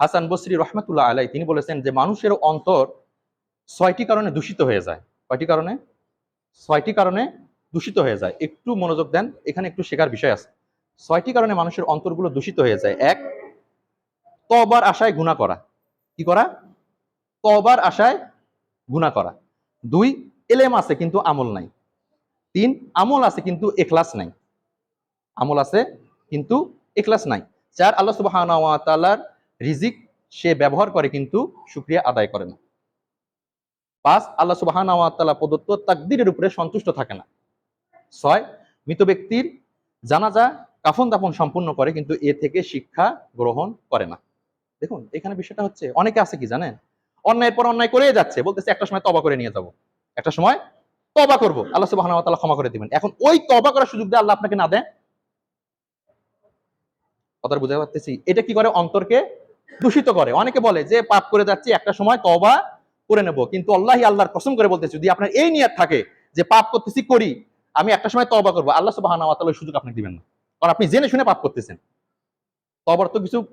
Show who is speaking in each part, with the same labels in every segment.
Speaker 1: হাসান বসরি রহমতুল্লাহ আলাই তিনি বলেছেন যে মানুষের অন্তর ছয়টি কারণে দূষিত হয়ে যায়। কয়টি কারণে? ছয়টি কারণে দূষিত হয়ে যায়। একটু মনোযোগ দেন, এখানে একটু শেখার বিষয় আছে। ছয়টি কারণে মানুষের অন্তরগুলো দূষিত হয়ে যায়। এক তবার আশায় গুণা করা। কি করা? তবার আশায় গুণা করা। দুই, এলেম আছে কিন্তু আমল নাই। তিন, আমল আছে কিন্তু এখলাস নাই। আমল আছে কিন্তু এখলাস নাই। চার, আল্লাহ সুবাহর রিজিক সে ব্যবহার করে কিন্তু সুক্রিয়া আদায় করে না। পাঁচ, আল্লাহ সুবাহ প্রদত্ত তাকদিরের উপরে সন্তুষ্ট থাকে না। ছয়, মৃত ব্যক্তির জানাজা কাফন দাফন সম্পূর্ণ করে কিন্তু এ থেকে শিক্ষা গ্রহণ করে না। দেখুন, এখানে বিষয়টা হচ্ছে, অনেকে আছে কি জানেন? অন্যায়ের পর অন্যায় করে যাচ্ছে, বলতেছে একটা সময় তবা করে নিয়ে যাব। একটা সময় তবা করব, আল্লাহ সুবাহ ক্ষমা করে দিবেন। এখন ওই তবা করার সুযোগ দিয়ে আল্লাহ আপনাকে না দেন? কথা বুঝতে পারতেছি। এটা কি করে? অন্তরকে দূষিত করে। অনেকে বলে যে, পাপ করে যাচ্ছি, একটা সময় তবা করে নেব। কিন্তু আল্লাহি আল্লাহর কসম করে বলতেছি, যদি আপনার এই নিয়ত থাকে যে, পাপ করতেছি, করি, আমি একটা সময় তবা করব। আল্লাহ সুবাহ ওই সুযোগ আপনাকে দিবেন না। কারণ আপনি জেনে শুনে পাপ করতেছেন। তবার তো কিছু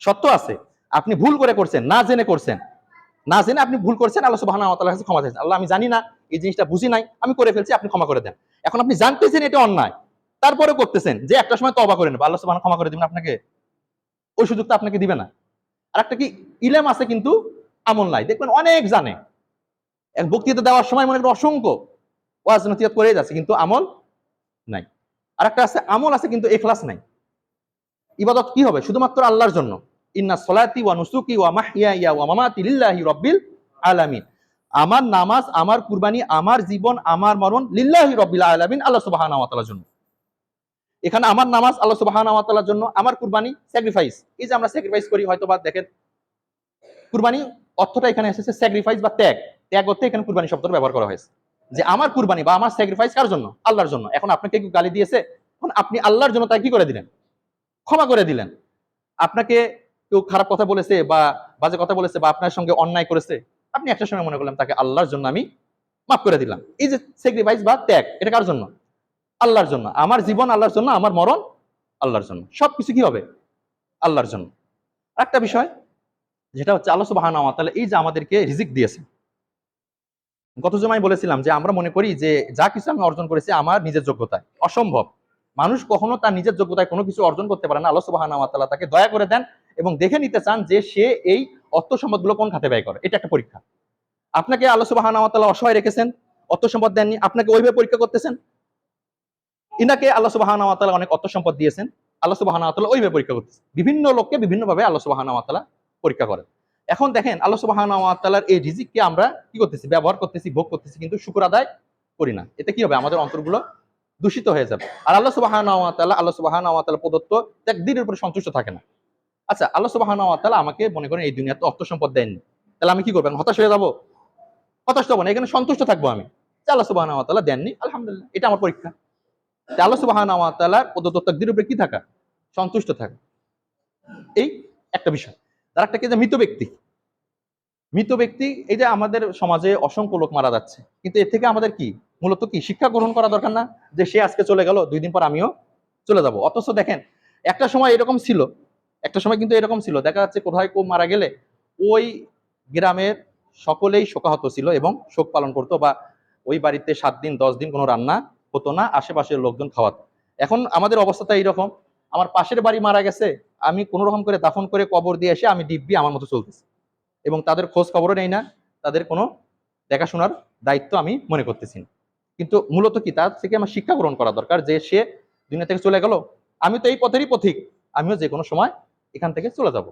Speaker 1: সত্য আছে। আপনি ভুল করে করছেন, না জেনে করছেন। না জেনে আপনি ভুল করছেন, আল্লাহ সুবাহ কাছে ক্ষমা চাইছেন। আল্লাহ, আমি জানি না, এই জিনিসটা বুঝি নাই, আমি করে ফেলছি, আপনি ক্ষমা করে দেন। এখন আপনি জানতেছেন এটা অন্যায় তারপরে করতেছেন যে, একটা সময় তবা করে নেব। আল্লাহ সুবাহ ক্ষমা করে দিবেন আপনাকে? ওই সুযোগটা আপনাকে দিবে না। আর একটা কি? ইলেম আছে কিন্তু আমল নাই। দেখবেন অনেক জানে। এক বক্তৃতা দেওয়ার সময় মনে করেন অসংখ্য ওয়াজ নসিহত করে যাচ্ছে কিন্তু আমল নাই। আর একটা আছে, আমল আছে কিন্তু এখলাস নাই। ইবাদত কি হবে? শুধুমাত্র আল্লাহর জন্য। ইন্না সলাতি ওয়া নুসুকি ওয়া মাহইয়া ওয়া মামাতি লিল্লাহি রাব্বিল আলামিন। আমার নামাজ, আমার কুরবানি, আমার জীবন, আমার মরণ লিল্লাহি রাব্বিল আলামিন, আল্লাহ সুবহানাহু ওয়া তাআলার জন্য। এখানে আমার নামাজ আল্লাহ ওয়া জন্য আমার কুরবানি স্যাক্রিফাইস এই যে আমরা স্যাক্রিফাইস করি, হয়তো বা দেখেন, কুরবানি অর্থটা এখানে এসেছে স্যাক্রিফাইস বা ত্যাগ। ত্যাগ অর্থে এখানে কুরবানি শব্দটা ব্যবহার করা হয়েছে। যে আমার কুরবানি বা আমার স্যাক্রিফাইস কার জন্য? আল্লাহর জন্য। এখন আপনাকে কেউ গালি দিয়েছে, এখন আপনি আল্লাহর জন্য তাই কি করে দিলেন? ক্ষমা করে দিলেন। আপনাকে কেউ খারাপ কথা বলেছে বা বাজে কথা বলেছে বা আপনার সঙ্গে অন্যায় করেছে, আপনি একটা সময় মনে করলাম তাকে আল্লাহর জন্য আমি মাফ করে দিলাম। এই যে স্যাক্রিফাইস বা ত্যাগ, এটা কার জন্য? আল্লাহর জন্য। আমার জীবন আল্লাহর জন্য, আমার মরণ আল্লাহর জন্য। সবকিছু কি হবে? আল্লাহর জন্য। একটা বিষয়, যেটা হচ্ছে আল্লাহ সুবাহ তাহলে এই যে আমাদেরকে রিজিক দিয়েছে গত জমায় বলেছিলাম যে আমরা মনে করি যে যা কিছু আমি অর্জন করেছি আমার নিজের যোগ্যতায়। অসম্ভব। মানুষ কখনো তার নিজের যোগ্যতায় কোনো কিছু অর্জন করতে পারে না। আল্লাহ সুবাহ তাকে দয়া করে দেন এবং দেখে নিতে চান যে সে এই অর্থ সম্পদগুলো কোন খাতে ব্যয় করে। এটা একটা পরীক্ষা। আপনাকে আল্লাহ সুবাহ অসহায় রেখেছেন, অর্থ সম্পদ দেননি, আপনাকে ওইভাবে পরীক্ষা করতেছেন ইনাকে আল্লাহ সুবাহ অনেক অর্থ সম্পদ দিয়েছেন। আল্লাহ সুবাহ ওইভাবে পরীক্ষা করতেছেন বিভিন্ন লোককে বিভিন্নভাবে আল্লাহ সুবাহ পরীক্ষা করেন। এখন দেখেন, আল্লাহ সুবাহর এই রিজিককে আমরা কি করতেছি? ব্যবহার করতেছি, ভোগ করতেছি, কিন্তু শুকুর আদায় করি না। এতে কি হবে? আমাদের অন্তরগুলো দূষিত হয়ে যাবে। আর আল্লাহ সুবাহ আল্লাহ সুবাহ প্রদত্ত একদিনের উপরে সন্তুষ্ট থাকে না। আচ্ছা আল্লাহ সুবাহ আমাকে মনে করেন এই দুনিয়াতে অর্থ সম্পদ দেননি। তাহলে আমি কি করব? হতাশ হয়ে যাব। হতাশ হব না, এখানে সন্তুষ্ট থাকব আমি। যে আল্লাহ সুবাহ দেননি। আলহামদুলিল্লাহ, এটা আমার পরীক্ষা। প্রদত্ত উপরে কি থাকা? সন্তুষ্ট থাকা। এই একটা বিষয়। তার একটা কি যে মৃত ব্যক্তি? মৃত ব্যক্তি, এই যে আমাদের সমাজে অসংখ্য লোক মারা যাচ্ছে। কিন্তু এর থেকে আমাদের কি? মূলত কি? শিক্ষা গ্রহণ করা দরকার না যে সে আজকে চলে গেল, দুই দিন পর আমিও চলে যাব। অথচ দেখেন, একটা সময় এরকম ছিল। একটা সময় কিন্তু এরকম ছিল। দেখা যাচ্ছে কোথায় কেউ মারা গেলে ওই গ্রামের সকলেই শোকাহত ছিল এবং শোক পালন করতো বা ওই বাড়িতে সাত দিন, দশ দিন কোনো রান্না হতো না, আশেপাশের লোকজন খাওয়াতো। এখন আমাদের অবস্থাটা এইরকম আমার পাশের বাড়ি মারা গেছে, আমি কোনো রকম করে দাফন করে কবর দিয়ে এসে আমি দিব্যি আমার মতো চলতেছি। এবং তাদের খোঁজ খবরও নেই না, তাদের কোনো দেখাশোনার দায়িত্ব আমি মনে করতেছি না। কিন্তু মূলত কি, তার থেকে আমার শিক্ষা গ্রহণ করা দরকার যে সে দুনিয়া থেকে চলে গেল আমি তো এই পথেরই পথিক, আমিও যে কোনো সময় এখান থেকে চলে যাব।